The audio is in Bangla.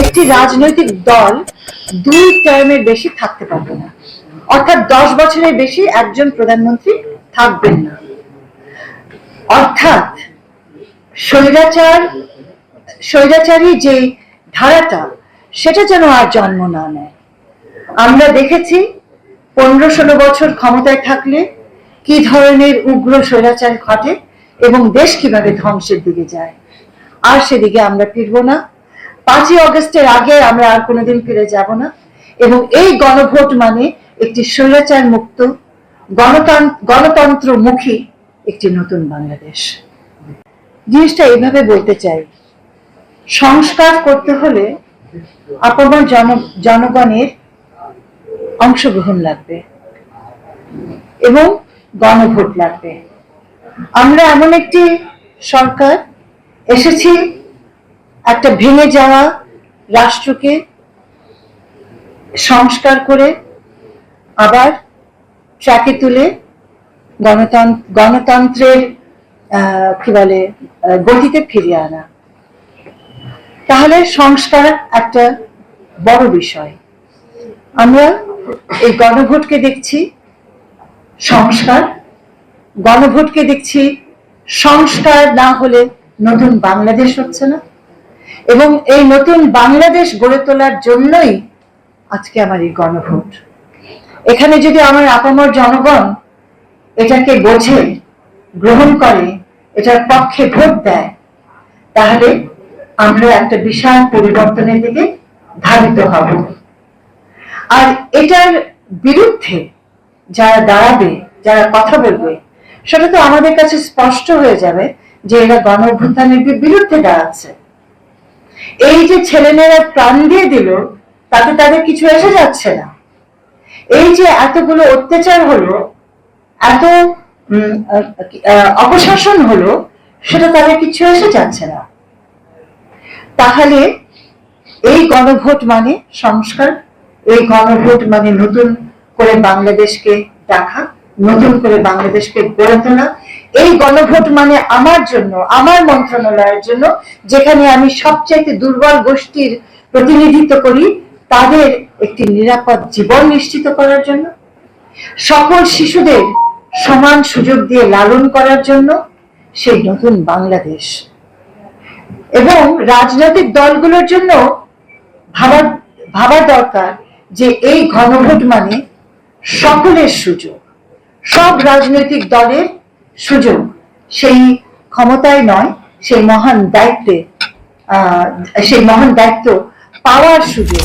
একটি রাজনৈতিক দল দুই টার্মের বেশি থাকতে পারবে না। অর্থাৎ দশ বছরের বেশি একজন প্রধানমন্ত্রী থাকবেন না। অর্থাৎ স্বৈরাচার যে ধারাটা, সেটা যেন আর জন্ম না নেয়। আমরা দেখেছি পনেরো ষোলো বছর ক্ষমতায় থাকলে কি ধরনের উগ্র স্বৈরাচার ঘটে এবং দেশ কীভাবে ধ্বংসের দিকে যায়। আর সেদিকে আমরা ফিরবো না। পাঁচই অগস্টের আগে আমরা আর কোনোদিন ফিরে যাব না। এবং এই গণভোট মানে একটি স্বৈরাচার মুক্ত গণতন্ত্র গণতন্ত্রমুখী একটি নতুন বাংলাদেশ। জিনিসটা এইভাবে বলতে চাই, সংস্কার করতে হলে আপনার জন জনগণের অংশগ্রহণ লাগবে এবং গণভোট লাগবে। আমরা এমন একটি সরকার, এসেছি একটা ভেঙে যাওয়া রাষ্ট্রকে সংস্কার করে আবার ট্র্যাকে তুলে গণতন্ত্র গণতন্ত্রের কি বলে গতিতে ফিরিয়ে আনা। তাহলে সংস্কার একটা বড় বিষয়। আমরা এই গণভোটকে দেখছি সংস্কার, গণভোটকে দেখছি সংস্কার না হলে নতুন বাংলাদেশ হচ্ছে না। এবং এই নতুন বাংলাদেশ গড়ে তোলার জন্যই আজকে আমার এই গণভোট এখানে যদি আমার আপামর জনগণ এটাকে বোঝে, গ্রহণ করে, এটার পক্ষে ভোট দেয়, তাহলে আমরা একটা বিশাল পরিবর্তনের দিকে ধাবিত হব। আর এটার বিরুদ্ধে যারা দাঁড়াবে, যারা কথা বলবে, সেটা তো আমাদের কাছে স্পষ্ট হয়ে যাবে যে এরা গণ বিরুদ্ধে দাঁড়াচ্ছে। এই যে ছেলেমেয়েরা প্রাণ দিয়ে দিল, তাতে তাদের কিছু এসে যাচ্ছে না। এই যে এতগুলো অত্যাচার হলো, এত অপশাসন হলো, সেটা তাদের কিছু এসে যাচ্ছে না। তাহলে এই গণভোট মানে সংস্কার, এই গণভোট মানে নতুন করে বাংলাদেশকে দেখা, নতুন করে বাংলাদেশকে গড়ে তোলা এই গণভোট মানে আমার জন্য, আমার মন্ত্রণালয়ের জন্য, যেখানে আমি সবচাইতে দুর্বল গোষ্ঠীর প্রতিনিধিত্ব করি, তাদের একটি নিরাপদ জীবন নিশ্চিত করার জন্য, সকল শিশুদের সমান সুযোগ দিয়ে লালন করার জন্য সেই নতুন বাংলাদেশ। এবং রাজনৈতিক দলগুলোর জন্য ভাবা ভাবা দরকার যে এই গণভোট মানে সকলের সুযোগ, সব রাজনৈতিক দলের সুযোগ। সেই ক্ষমতায় নয় সেই মহান দায়িত্বে সেই মহান দায়িত্ব পাওয়ার সুযোগ।